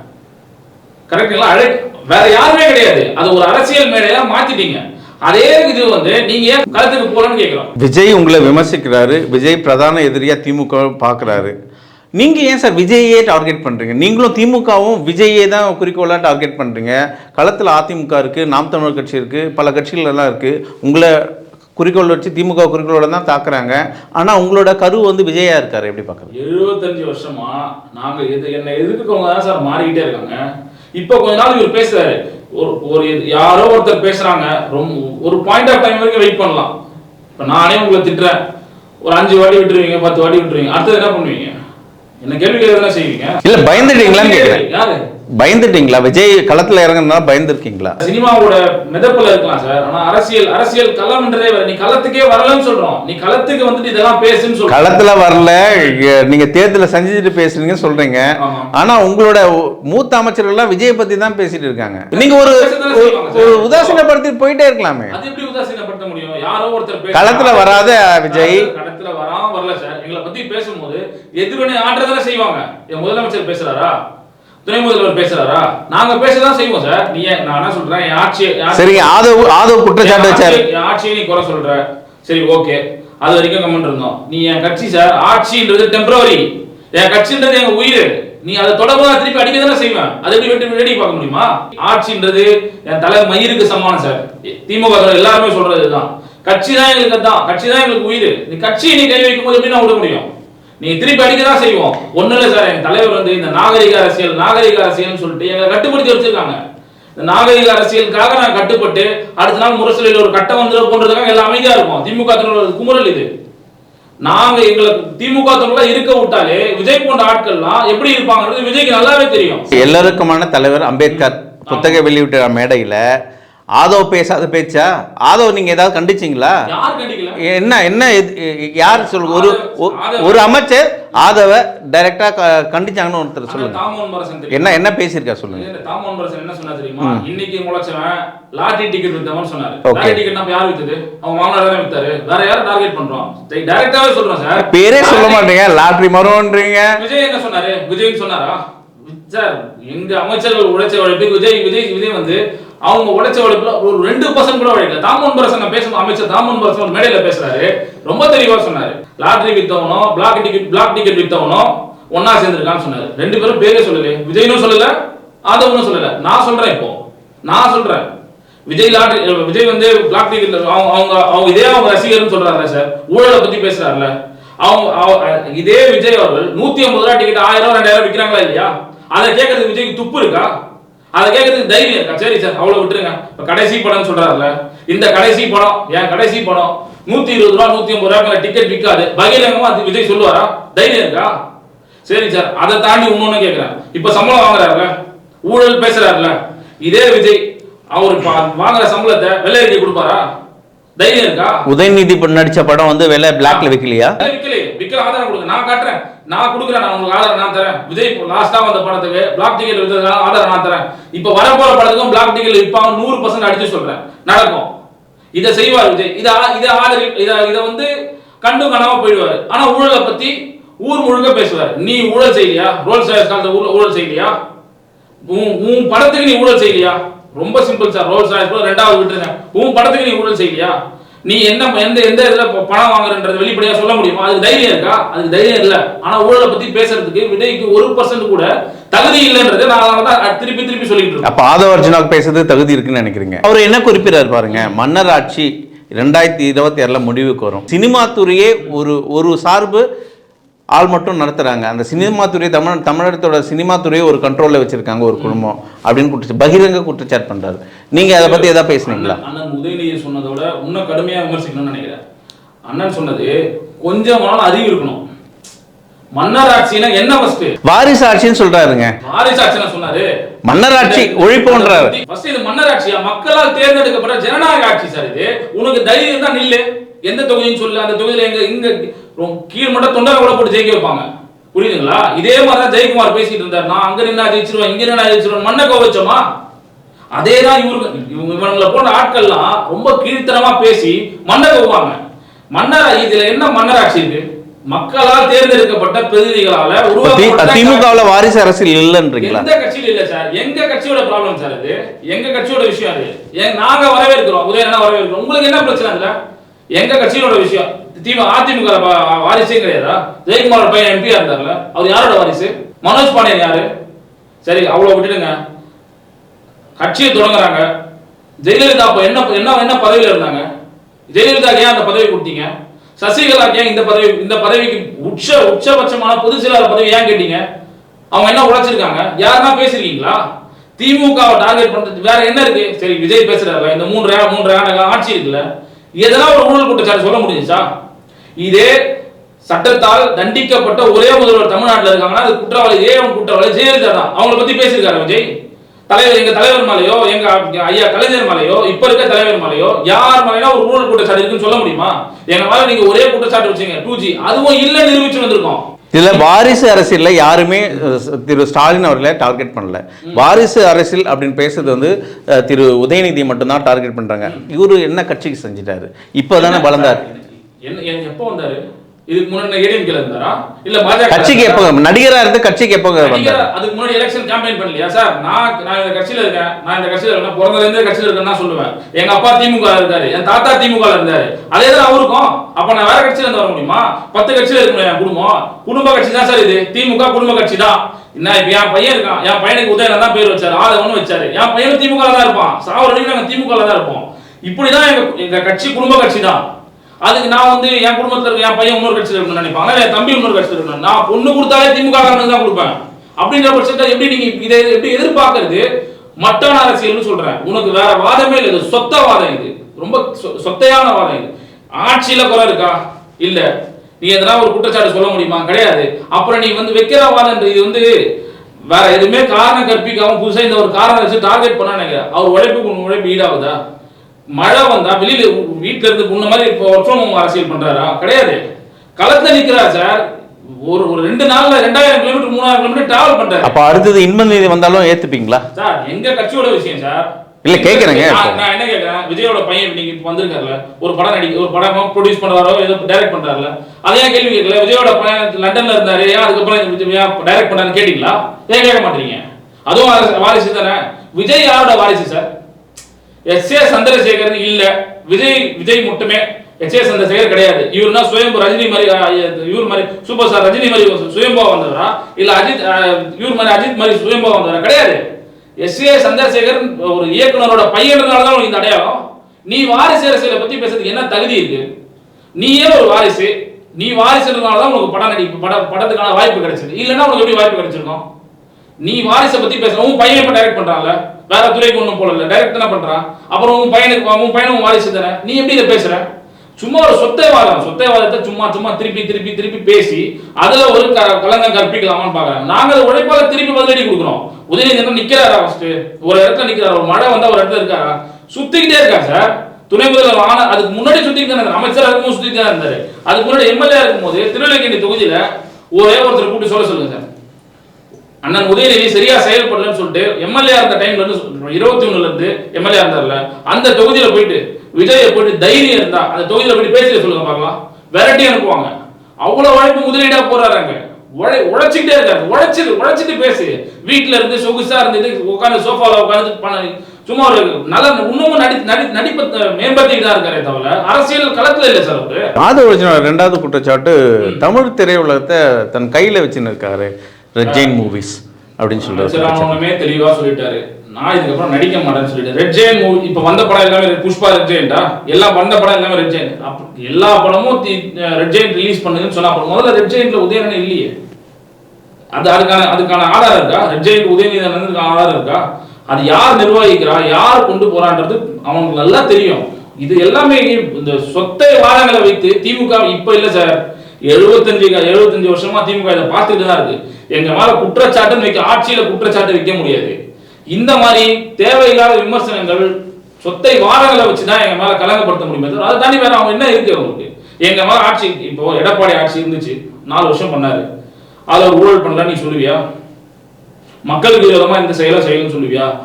கரெக்டுங்களா அழை வேற யாருமே கிடையாது. அது ஒரு அரசியல் மேடையா மாத்திட்டீங்க. அதே இது வந்து நீங்க ஏன் களத்துக்கு போறேன்னு கேக்குறோம். விஜய் உங்களை விமர்சிக்கிறாரு. விஜய் பிரதான எதிரியா திமுக பார்க்கறாரு நீங்க ஏன் சார் விஜயே டார்கெட் பண்றீங்க? நீங்களும் திமுகவும் விஜயே தான் குறிக்கோளா டார்கெட் பண்றீங்க. களத்துல அதிமுக இருக்கு நாம் தமிழர் கட்சி இருக்கு பல கட்சிகள் எல்லாம் இருக்கு. உங்களை குறிக்கோள் வச்சு திமுக குறிக்கோளோட தான் தாக்குறாங்க. ஆனா உங்களோட கரு வந்து விஜயா இருக்காரு. எப்படி பார்க்கறது எழுபத்தஞ்சு வருஷமா நாங்க எது என்னை எதிர்க்கிறவங்க தான் சார் மாறிக்கிட்டே இருக்காங்க. இப்போ கொஞ்ச நாள் இவர் பேசுறாரு. ஒரு ஒரு யாரோ ஒருத்தர் பேசுறாங்க ரொம்ப ஒரு பாயிண்ட் ஆஃப் டைம் வரைக்கும் வெயிட் பண்ணலாம். இப்போ நானே உங்களை திட்டுறேன். ஒரு அஞ்சு வாட்டி விட்டுருவீங்க பத்து வாட்டி விட்டுருவீங்க. அடுத்தது என்ன பண்ணுவீங்க? என்ன கேள்வி கேட்க செய்வீங்க? இல்ல பயந்துட்டீங்களான்னு கேக்குறேன் யாரு? பயந்துட்டீங்களா? விஜய் களத்துல இறங்குறதுனால பயந்துருக்கீங்களா? சினிமாவோட மிதப்புல இருக்கலாம் சார். ஆனா அரசியல் அரசியல் களம்ன்றதே நீ களத்துக்கே வரலன்னு சொல்றோம். நீ களத்துக்கு வந்துட்டு இதெல்லாம் பேசுன்னு சொல்றோம். களத்துல வரல. நீங்க தேர்தல செஞ்சுட்டு பேசுறீங்க சொல்றீங்க. ஆனா உங்களோட மூத்த அமைச்சர்கள் எல்லாம் விஜய பத்தி தான் பேசிட்டு இருக்காங்க. நீங்க ஒரு ஒரு- உதாசீனப்படுத்தி போயிட்டே இருக்கலாமே. அது எப்படி உதாசீனப்படுத்த முடியும்? யாரோ ஒருத்தர். களத்துல வராத விஜய். களத்துல வராம வரல சார். எங்களை பத்தி பேசும்போது எதிர்வினை ஆற்றதானே செய்வாங்க. முதலமைச்சர் பேசுறாரா? துணை முதல்வர் பேசுறாரா? நாங்க பேசதான் செய்வோம் சார் நீ நான் என்ன சொல்றேன்? ஆட்சி சரிங்க ஆதவ் ஆதவ் குற்றச்சாட்டு வச்சாரு. ஆட்சியை நீ குறை சொல்ற. சரி ஓகே. அது வரைக்கும் கமெண்ட் இருந்தோம். நீ என் கட்சி சார் ஆட்சின்றது டெம்பரவரி என் கட்சின்றது எங்க உயிர். நீ அதை தொடர்பா திருப்பி அடிக்க தானே செய்வேன்? அதை எப்படி வெட்டி வேடிக்கை பார்க்க முடியுமா? ஆட்சின்றது என் தலை மயிருக்கு சமானம் சார் திமுக எல்லாருமே சொல்றது இதுதான் கட்சி தான் எங்களுக்கு தான் கட்சி தான் எங்களுக்கு உயிர். நீ கட்சியை நீ கை வைக்கும் போது எப்படி நான் விட முடியும்? நீ திருப்பி அடிக்க தான் செய்வோம். ஒண்ணு இல்ல சார் எங்க தலைவர் வந்து இந்த நாகரிக அரசியல் நாகரிக அரசியல்னு சொல்லிட்டு எங்களை கட்டுப்படுத்தி வச்சிருக்காங்க. இந்த நாகரிக அரசியலுக்காக நான் கட்டுப்பட்டு அடுத்த நாள் முரசொலியில் ஒரு கட்டம் வந்துட போன்றதுக்காக எல்லாம் அமைதியா இருக்கும் திமுக தன்னோட குமுறல் இது. நாங்க எங்களுக்கு திமுக இருக்க விட்டாலே விஜய் போன்ற ஆட்கள்லாம் எப்படி இருப்பாங்கன்றது விஜய்க்கு நல்லாவே தெரியும். எல்லாருக்குமான தலைவர் அம்பேத்கர் புத்தக வெளியிட்ட மேடையில ஆதவ் பேசாத பேச்சா? ஆதவ் நீங்க ஏதாவது கண்டிச்சீங்களா? யார் என்ன என்ன யார் சொல்லு ஒரு. ஒரு அமைச்சர் ஆதவ டைரக்டா கண்டிச்சாங்கன்னு ஒருத்தர் சொல்லுங்க. என்ன என்ன பேசியிருக்கா சொல்லுங்க. இல்ல, தாமோன் பரசன் என்ன சொன்னா தெரியுமா? இன்னைக்கு முளைச்சவன் லாட்டரி டிக்கெட் வித்தவன் சொன்னாரு. லாட்டரி டிக்கெட் நம்ம யார் வித்தது? அவங்க மாமனார் தானே வித்தாரு. வேற யாரும் டார்கெட் பண்றோம்? டைரக்டாவே சொல்றோம் சார் பேரே சொல்ல லாட்டரி- மாட்டீங்க லாட்ரி மரம்ன்றீங்க விஜய் என்ன சொன்னாரு? விஜய் சொன்னாரா? சார் எங்க அமைச்சர்கள் உழைச்ச உழைப்பு விஜய் விஜய் விஜய் வந்து அவங்க உழைச்ச உழைப்புல ஒரு ரெண்டு பர்சன்ட் கூட உழைக்கல தாமோன் பரசன் பேசும் அமைச்சர் தாமோன் பரசன் ஒரு மேடையில பேசுறாரு. ரொம்ப தெளிவா சொன்னாரு. லாட்ரி வித்தவனோ பிளாக் டிக்கெட் பிளாக் டிக்கெட் வித்தவனோ ஒன்னா சேர்ந்திருக்கான்னு சொன்னாரு. ரெண்டு பேரும் பேரே சொல்லல விஜய்னும் சொல்லல ஆதவனும் சொல்லல. நான் சொல்றேன் இப்போ. நான் சொல்றேன். விஜய் லாட்ரி விஜய் வந்து பிளாக் டிக்கெட் அவங்க அவங்க அவங்க இதே அவங்க ரசிகர்னு சொல்றாருல சார் ஊழலை பத்தி பேசுறாருல. அவங்க இதே விஜய் அவர்கள் நூத்தி ஐம்பது ரூபா டிக்கெட் ஆயிரம் ரெண்டாயிரம் விற்கிறாங்களா இல்லையா? அதை கேட்கறதுக்கு விஜய்க்கு துப்பு இருக்கா? அதை கேட்கறதுக்கு தைரியம் இருக்கா? சரி சார் அவ்வளவு விட்டுருங்க. இப்ப கடைசி படம்னு சொல்றாருல இந்த கடைசி படம் என் கடைசி படம்? நூத்தி இருபது ரூபா நூத்தி ஐம்பது ரூபாய்க்கு டிக்கெட் விற்காது பகிரங்கமா அது விஜய் சொல்லுவாரா? தைரியம் இருக்கா? சரி சார் அதை தாண்டி இன்னொன்னு கேட்கிறேன் இப்ப சம்பளம் வாங்குறாருல ஊழல் பேசுறாருல இதே விஜய் அவர் வாங்குற சம்பளத்தை வெள்ளையறிக்கை கொடுப்பாரா? தைரியம் இருக்கா? உதயநிதி நடிச்ச படம் வந்து விலை பிளாக்ல விற்கலையா விக்கலையே. விக்கல ஆதாரம் கொடுங்க. நான் காட்டுறேன். நான் கொடுக்குறேன் நான் உங்களுக்கு ஆர்டர் நான் தரேன் விஜய் லாஸ்டா வந்த படத்துக்கு பிளாக் டிக்கெட் வித்ததுனால ஆர்டர் நான் தரேன் இப்போ வரப்போற படத்துக்கும் பிளாக் டிக்கெட் விற்பாங்க நூறு பர்சன்ட் அடிச்சு சொல்றேன் நடக்கும் இதை செய்வார் விஜய் இதை ஆ- இதை ஆர்டர் இதை இதை வந்து கண்டு காணாம போயிடுவார் ஆனா ஊழலை பத்தி ஊர் முழுக்க பேசுவார் நீ ஊழல் செய்யலையா ரோல்ஸ் ராய்ஸ் காலத்தை ஊழல் ஊழல் செய்யலையா உன் படத்துக்கு நீ ஊழல் செய்யலையா ரொம்ப சிம்பிள் சார் ரோல்ஸ் ராய்ஸ் ரெண்டாவது விட்டுருங்க உன் படத்துக்கு நீ ஊழல் செய்யலையா நீ என்ன எந்த எந்த இதுல பணம் வாங்குறன்றது வெளிப்படையா சொல்ல முடியுமா? அதுக்கு தைரியம் இருக்கா? அதுக்கு தைரியம் இல்ல. ஆனா ஊழலை பத்தி பேசுறதுக்கு விஜய்க்கு ஒரு பர்சன்ட் கூட தகுதி இல்லைன்றது நான் தான் திருப்பி திருப்பி சொல்லிட்டு இருக்கேன். அப்ப ஆதவ அர்ஜுனாவுக்கு பேசுறது தகுதி இருக்குன்னு நினைக்கிறீங்க? அவர் என்ன குறிப்பிடாரு பாருங்க மன்னர் ஆட்சி ரெண்டாயிரத்தி இருபத்தி ஆறுல முடிவுக்கு வரும். சினிமா துறையே ஒரு ஒரு சார்பு ஆள் மட்டும் நடத்துறாங்க. அந்த சினிமா துறை தமிழ் தமிழகத்தோட சினிமா துறையை ஒரு கண்ட்ரோல்ல வச்சிருக்காங்க ஒரு குடும்பம் அப்படின்னு குற்ற பகிரங்க குற்றச்சாட்டு பண்றாரு. நீங்க அதை பத்தி ஏதாவது பேசுனீங்களா? அண்ணன் உதயநிதி சொன்னதோட இன்னும் கடுமையா விமர்சிக்கணும்னு நினைக்கிறேன். அண்ணன் சொன்னது கொஞ்சமானாலும் அறிவு இருக்கணும். மன்னர் ஆட்சினா என்ன ஃபர்ஸ்ட் வாரிசு ஆட்சின்னு சொல்றாருங்க. வாரிசு ஆட்சினா சொன்னாரு. மன்னர் ஆட்சி ஒழிப்புன்றாரு ஃபர்ஸ்ட் இது மன்னர் ஆட்சியா? மக்களால் தேர்ந்தெடுக்கப்பட்ட ஜனநாயக ஆட்சி சார் இது. உனக்கு தைரியம் தான் நில்லு. எந்த தொகுதின்னு சொல்லு அந்த தொகுதியில எங்க இங்க கீழ் மட்டும் தொண்டரை கூட போட்டு ஜெயிக்க வைப்பாங்க. புரியுதுங்களா? இதே மாதிரி தான் ஜெயக்குமார் பேசிட்டு இருந்தார். நான் அங்க நின்னா ஜெயிச்சிருவேன் இங்க நின்னா ஜெயிச்சிருவேன் மண்ணை கோவச்சோமா அதே தான் இவருக்கு இவங்க இவங்களை போன்ற ஆட்கள்லாம் ரொம்ப கீழ்த்தனமா பேசி மன்னர் கோவாங்க மன்னர் இதுல என்ன மன்னர் ஆட்சி இருக்கு? மக்களால் தேர்ந்தெடுக்கப்பட்ட பிரதிநிதிகளால திமுகவுல வாரிசு அரசியல் இல்லைன்றீங்களா? எந்த கட்சியில இல்ல சார். எங்க கட்சியோட ப்ராப்ளம் சார் இது எங்க கட்சியோட விஷயம் அது? நாங்க வரவேற்கிறோம். உதயனா வரவேற்கிறோம். உங்களுக்கு என்ன பிரச்சனை அதுல? எங்க கட்சியினோட விஷயம்? திமுக அதிமுக வாரிசே கிடையாதா? ஜெயக்குமார் பையன் எம்பியா இருந்தார்ல. அவர் யாரோட வாரிசு? மனோஜ் பாண்டியன் யாரு? சரி அவ்வளவு விட்டுடுங்க. கட்சியை தொடங்குறாங்க. ஜெயலலிதா அப்போ என்ன என்ன என்ன பதவியில் இருந்தாங்க? ஜெயலலிதாக்கு ஏன் அந்த பதவி கொடுத்தீங்க? சசிகலாக்கு ஏன் இந்த பதவி இந்த பதவிக்கு உச்ச உச்சபட்சமான பொதுச் செயலாளர் பதவி ஏன் கேட்டீங்க? அவங்க என்ன உழைச்சிருக்காங்க? யாருன்னா பேசிருக்கீங்களா? திமுகவை டார்கெட் பண்றது வேற என்ன இருக்கு? சரி விஜய் பேசுறாரு இந்த மூன்று மூன்று ஆண்டு ஆட்சி இருக்குல்ல. இதெல்லாம் ஒரு ஊழல் குற்றச்சாட்டு சொல்ல முடிஞ்சுச்சா? இதே சட்டத்தால் தண்டிக்கப்பட்ட ஒரே முதல்வர் தமிழ்நாட்டில் இருக்காங்கன்னா அது குற்றவாளி ஏ அவன் குற்றவாளி ஜெயலலிதா தான். அவங்கள பத்தி பேசியிருக்காரு விஜய். தலைவர் எங்க தலைவர் மேலேயோ எங்க ஐயா கலைஞர் மேலேயோ இப்ப இருக்க தலைவர் மேலேயோ யார் மேலேயோ ஒரு ஊழல் குற்றச்சாட்டு இருக்குன்னு சொல்ல முடியுமா? எங்க மேல நீங்க ஒரே குற்றச்சாட்டு வச்சீங்க டூ ஜி அதுவும் இல்ல நிரூபிச்சு வந்திருக்கோம். இதுல வாரிசு அரசியல்ல யாருமே திரு ஸ்டாலின் அவர்களை டார்கெட் பண்ணல. வாரிசு அரசியல் அப்படின்னு பேசுறது வந்து திரு உதயநிதி மட்டும்தான் டார்கெட் பண்றாங்க. இவரு என்ன கட்சிக்கு செஞ்சிட்டாரு? இப்போதானே வளர்ந்தார். என்ன என்ன- எப்போ வந்தாரு? இதுக்கு முன்னாடி ஏடிஎம்கேல இருந்தாரா? இல்ல பாஜக கட்சிக்கு எப்போ நடிகரா இருந்து கட்சிக்கு எப்போ அதுக்கு முன்னாடி எலெக்ஷன் கேம்பெயின் பண்ணலையா சார்? நான் நான் இந்த கட்சியில இருக்கேன். நான் இந்த கட்சியில இருக்கேன். பிறந்ததுல இருந்தே கட்சியில இருக்கேன்னு சொல்லுவேன். எங்க அப்பா திமுக இருக்காரு என் தாத்தா திமுக இருந்தாரு. அதே தான் அவருக்கும் அப்ப நான் வேற கட்சியில இருந்து வர முடியுமா? பத்து கட்சியில இருக்க முடியும்? என் குடும்பம். குடும்ப கட்சி தான் சார் இது. திமுக குடும்ப கட்சி தான். என்ன இப்ப என் பையன் இருக்கான். என் பையனுக்கு உதயநிதி தான் பேர் வச்சாரு. ஆள ஒண்ணு வச்சாரு. என் பையனும் திமுக தான் இருப்பான். சாவர நாங்க திமுக தான் இருப்போம். இப்படிதான் எங்க எங்க கட்சி குடும்ப கட்சி தான். அதுக்கு நான் வந்து என் குடும்பத்தில் இருக்க என் பையன் இன்னொரு கட்சியில் இருக்கணும்னு நினைப்பாங்க. என் தம்பி இன்னொரு கட்சியில் இருக்கணும் நான் பொண்ணு கொடுத்தாலே திமுக தான் கொடுப்பேன். அப்படின்ற பட்சத்தை எப்படி நீங்க இதை எப்படி எதிர்பார்க்கறது? மட்டான அரசியல்னு சொல்றேன். உனக்கு வேற வாதமே இல்லை. இது சொத்த வாதம் இது. ரொம்ப சொ- சொத்தையான வாதம் இது. ஆட்சியில குறை இருக்கா? இல்ல. நீ எதனா ஒரு குற்றச்சாட்டு சொல்ல முடியுமா? கிடையாது. அப்புறம் நீ வந்து வைக்கிற வாதம் இது வந்து வேற எதுவுமே காரணம் கற்பிக்காம புதுசாக இந்த ஒரு காரணம் வச்சு டார்கெட் பண்ண நினைக்கிறேன். அவர் உழைப்புக்கு உழைப்பு ஈடாகுதா? மழை வந்தா வெளியில வீட்ல இருந்து முன்ன மாதிரி இப்போ ஒர்க் ஃப்ரம் ஹோம் அரசியல் பண்றாரா? கிடையாது. களத்துல நிக்கிறார் சார். ஒரு ஒரு ரெண்டு நாள்ல ரெண்டாயிரம் கிலோமீட்டர் மூணாயிரம் கிலோமீட்டர் டிராவல் பண்றாரு. அப்போ அடுத்தது இன்ப நிதி வந்தாலும் ஏத்துப்பீங்களா? சார் எங்க கட்சியோட விஷயம் சார். இல்ல, கேக்குறேங்க. நான் என்ன கேக்குறேன்? விஜயோட பையன் இன்னைக்கு இப்ப வந்திருக்காருல. ஒரு படம் நடிக்க ஒரு படம் ப்ரொடியூஸ் பண்றாரோ ஏதோ டைரக்ட் பண்றாருல. அதே கேள்வி கேட்கல. விஜயோட பையன் லண்டன்ல இருந்தாரு. ஏன் அதுக்கப்புறம் ஏன் டைரக்ட் பண்ணாருன்னு கேட்டீங்களா? ஏன் கேட்க மாட்டீங்க? அதுவும் வாரிசு தானே? விஜய் யாரோட வாரிசு சார்? எஸ் ஏ சந்திரசேகர் இல்ல. விஜய் விஜய் மட்டுமே. எஸ் ஏ சந்திரசேகர் கிடையாது. இவர்னா சுயம்பு ரஜினி மாதிரி இவர் மாதிரி சூப்பர் ஸ்டார் ரஜினி மாதிரி சுயம்பா வந்தவரா? இல்ல அஜித் இவர் மாதிரி அஜித் மாதிரி சுயம்பா வந்தவரா? கிடையாது. எஸ் ஏ சந்திரசேகர் ஒரு இயக்குனரோட பையன்றதுனால தான் உனக்கு இந்த அடையாளம். நீ வாரிசு அரசியலை பத்தி பேசுறதுக்கு என்ன தகுதி இருக்கு? நீயே ஒரு வாரிசு. நீ வாரிசுன்றதுனால தான் உனக்கு படம் நடி பட படத்துக்கான வாய்ப்பு கிடைச்சது. இல்லைன்னா உனக்கு எப்படி வாய்ப்பு கிடைச்சிருக்கும்? நீ வாரிசை பத்தி பேசுற உன் பையன் இப்ப டைரக்ட் பண்றான்ல. வேற துறைக்கு ஒன்றும் போல டைரக்ட் என்ன பண்ணுறான் அப்புறம் உன் பையனுக்கு உன் பையனும் உன் வாரிசு தானே? நீ எப்படி இதை பேசுற? சும்மா ஒரு சொத்தைவாதம். சொத்தைவாதத்தை சும்மா சும்மா திருப்பி திருப்பி திருப்பி பேசி அதுல ஒரு க- கலங்கம் கற்பிக்கலாமான்னு பாக்குறேன் நாங்க அதை உழைப்பால திருப்பி பதிலடி கொடுக்குறோம் உதயநிதி நிற்கிறாரா நிக்கிறாரா ஃபர்ஸ்ட் ஒரு இடத்துல நிக்கிறாரா? ஒரு மழை வந்தா ஒரு இடத்துல இருக்காரா? சுத்திக்கிட்டே இருக்கா சார் துணை முதல்வர் ஆன அதுக்கு முன்னாடி சுத்திட்டு தான் இருந்தாரு. இருக்கும்போது சுத்திட்டு தான் இருந்தாரு. அதுக்கு முன்னாடி எம்எல்ஏ இருக்கும்போது திருநெல்வேலி தொகுதியில ஒரே ஒருத்தர் கூட்டி சொல்ல சொல்லுங்க சார் அண்ணன் உதயநிதி சரியா செயல்படலன்னு சொல்லிட்டு எம்எல்ஏ இருந்த டைம்ல இருந்து இருபத்தி ஒண்ணுல இருந்து எம்எல்ஏ இருந்தார்ல அந்த தொகுதியில போயிட்டு விஜய போயிட்டு தைரியம் இருந்தா அந்த தொகுதியில போயிட்டு பேசி சொல்லுங்க பார்க்கலாம். விரட்டி அனுப்புவாங்க. அவ்வளவு உழைப்பு முதலீடா போறாங்க உழை உழைச்சிக்கிட்டே இருக்காரு. உழைச்சிட்டு உழைச்சிட்டு பேசு. வீட்டுல இருந்து சொகுசா இருந்துட்டு உட்காந்து சோஃபால உட்காந்து சும்மா ஒரு நல்ல இன்னமும் நடி நடி நடிப்பை தான் இருக்காரே தவிர அரசியல் களத்துல இல்ல சார் அவரு. ஆதவ ரெண்டாவது குற்றச்சாட்டு தமிழ் திரையுலகத்தை தன் கையில வச்சுன்னு இருக்காரு. ரெட் ஜெயின் மூவிஸ் அப்படின்னு சொல்றாரு சிராமமே தெளிவா சொல்லிட்டாரு. நான் இதுக்கப்புறம் நடிக்க மாட்டேன்னு சொல்லிட்டு ரெட் ஜெயின் மூவி இப்ப வந்த படம் எல்லாமே புஷ்பா ரெட் ஜெயின்டா எல்லா வந்த படம் எல்லாமே ரெட் ஜெயின் எல்லா படமும் ரெட் ஜெயின் ரிலீஸ் பண்ணுங்கன்னு சொன்னா முதல்ல ரெட் ஜெயின்ல உதயநிதி இல்லையே. அது அதுக்கான அதுக்கான ஆதாரம் இருக்கா? ரெட் ஜெயின் உதயநிதி ஆதாரம் இருக்கா? அது யார் நிர்வகிக்கிறா? யார் கொண்டு போறான்றது அவனுக்கு நல்லா தெரியும். இது எல்லாமே இந்த சொத்தை வாதங்களை வைத்து திமுக இப்ப இல்ல சார். எழுபத்தஞ்சு எழுபத்தஞ்சு வருஷமா திமுக இதை பார்த்துட்டு தான் இருக்கு. எங்க மேல குற்றச்சாட்டுன்னு வைக்க ஆட்சியில குற்றச்சாட்டு வைக்க முடியாது. இந்த மாதிரி தேவையில்லாத விமர்சனங்கள் சொத்தை வாரங்களை வச்சுதான் எங்க மேல கலங்கப்படுத்த முடியுமே அது அதை தாண்டி வேற அவங்க என்ன இருக்கு அவங்களுக்கு? எங்க மேல ஆட்சி இப்போ எடப்பாடி ஆட்சி இருந்துச்சு நாலு வருஷம் பண்ணாரு. அதை ஊழல் பண்ணல நீ சொல்லுவியா? மக்களுக்கு விரோதமா இந்த செயலை செய்யணும்னு சொல்லுவியா?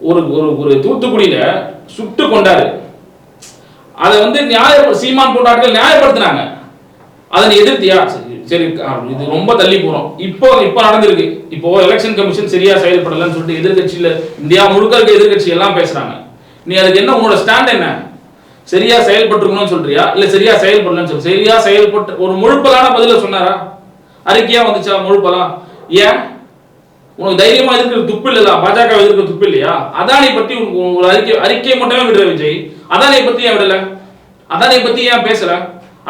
ஒரு ஒரு ஒரு தூத்துக்குடியில சுட்டு கொண்டாரு. அதை வந்து நியாய சீமான் போட்டாட்கள் நியாயப்படுத்தினாங்க. அதை நீ எதிர்த்தியா? சரி, இது ரொம்ப தள்ளி போறோம். இப்போ இப்போ நடந்திருக்கு. இப்போ எலெக்ஷன் கமிஷன் சரியா செயல்படலன்னு சொல்லிட்டு எதிர்கட்சியில் இந்தியா முழுக்க இருக்க எதிர்க்கட்சி எல்லாம் பேசுறாங்க. நீ அதுக்கு என்ன உன்னோட ஸ்டாண்ட் என்ன? சரியா செயல்பட்டுருக்கணும்னு சொல்றியா? இல்ல சரியா செயல்படலன்னு சொல்ல சரியா செயல்பட்டு ஒரு முழுப்பலான பதில சொன்னாரா? அறிக்கையா வந்துச்சா முழுப்பலாம் ஏன்? உனக்கு தைரியமா இருக்கிற துப்பு இல்லையா பாஜக இருக்கிற துப்பு இல்லையா? அதானை பத்தி உனக்கு ஒரு அறிக்கை அறிக்கையை மட்டுமே விடுற விஜய். அதானை பத்தி ஏன் விடல? அதானை பத்தி ஏன் பேசல?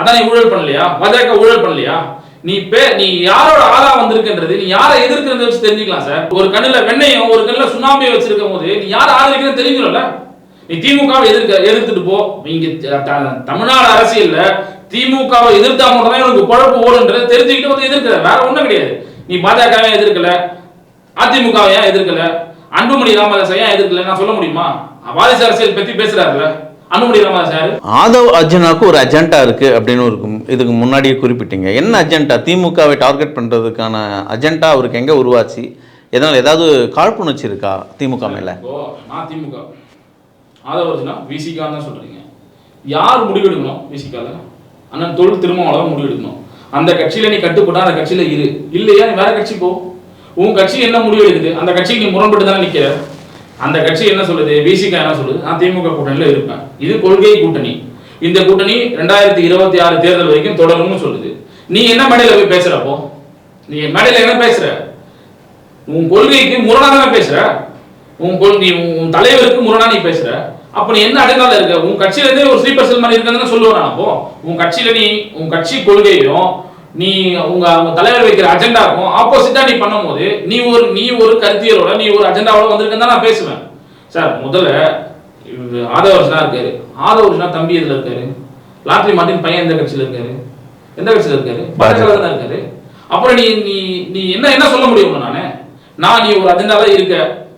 அதானை ஊழல் பண்ணலையா? பாஜக ஊழல் பண்ணலையா? நீ பே நீ யாரோட ஆளா வந்திருக்கின்றது? நீ யாரை எதிர்க்கிறது வச்சு தெரிஞ்சுக்கலாம் சார். ஒரு கண்ணுல வெண்ணையும் ஒரு கண்ணுல சுண்ணாம்பையும் வச்சிருக்கும் போது நீ யாரை ஆதரிக்கிறன்னு தெரிஞ்சிடும்ல நீ திமுகவை எதிர்க்க எதிர்த்துட்டு போ. இங்க தமிழ்நாடு அரசியல்ல திமுகவை எதிர்த்தா மட்டும் தான் உனக்கு குழப்பு ஓடுன்றது தெரிஞ்சுக்கிட்டு வந்து எதிர்க்கிற. வேற ஒண்ணும் கிடையாது. நீ பாஜகவை எதிர்க்கல? அதிமுகவை ஏன் எதிர்க்கல? அன்புமணி ராமதாஸ் ஏன் எதிர்க்கல? நான் சொல்ல முடியுமா? வாரிசு அரசியல் பத்தி பேசுறாருல. ஆதவ் அர்ஜுனாவுக்கு ஒரு அஜெண்டா இருக்கு அப்படின்னு இருக்கும் இதுக்கு முன்னாடியே குறிப்பிட்டீங்க. என்ன அஜெண்டா திமுகவை டார்கெட் பண்றதுக்கான அஜெண்டா அவருக்கு எங்க உருவாச்சு? எதனால் ஏதாவது காழ்ப்புணர்ச்சி இருக்கா திமுக மேல? நான் திமுக. ஆதவர்ஜுனா விசிகா தான் சொல்றீங்க. யார் முடிவெடுக்கணும் விசிகால? அண்ணன் தொழில் திருமாவளவன் முடிவெடுக்கணும். அந்த கட்சியில நீ கட்டுப்பட்டா அந்த கட்சியில இரு. இல்லையா நீ வேற கட்சி போ. உன் கட்சி என்ன முடிவு எடுக்குது அந்த கட்சிக்கு முரண்பட்டு தானே நிக்கிற? அந்த கட்சி என்ன சொல்லுது? பிசிகா என்ன சொல்லுது? நான் திமுக கூட்டணியில் இருப்பேன். இது கொள்கை கூட்டணி. இந்த கூட்டணி ரெண்டாயிரத்தி இருபத்தி ஆறு தேர்தல் வரைக்கும் தொடரும்னு சொல்லுது. நீ என்ன மேடையில் போய் பேசுறப்போ நீ மேடையில் என்ன பேசுற? உன் கொள்கைக்கு முரணா தானே பேசுற? உன் கொள்கை உன் தலைவருக்கு முரணா நீ பேசுற? அப்ப நீ என்ன அடைந்தால இருக்க? உன் கட்சியில இருந்தே ஒரு ஸ்லீப்பர் செல் மாதிரி இருக்குன்னு சொல்லுவேன் அப்போ? உன் கட்சியில நீ உன் கட்சி கொள்கையும் நீ உங்க உங்க தலைவர் வைக்கிற அஜெண்டாக்கும் ஆப்போசிட்டா நீ பண்ணும்போது நீ ஒரு நீ ஒரு கருத்தியலோட நீ ஒரு அஜெண்டாவோட வந்திருக்கேன்னு தான் நான் பேசுவேன். சார் முதல்ல ஆதவர்ஷனா இருக்காரு. ஆதவர்ஷனா தம்பி எதுல இருக்காரு? லாட்ரி மார்ட்டின் பையன் எந்த கட்சியில இருக்காரு? எந்த கட்சியில இருக்காரு? பாஜக. தான் இருக்காரு? அப்புறம் நீ நீ நீ என்ன என்ன சொல்ல முடியும் நானு? நான் நீ ஒரு அஜெண்டால இருக்க.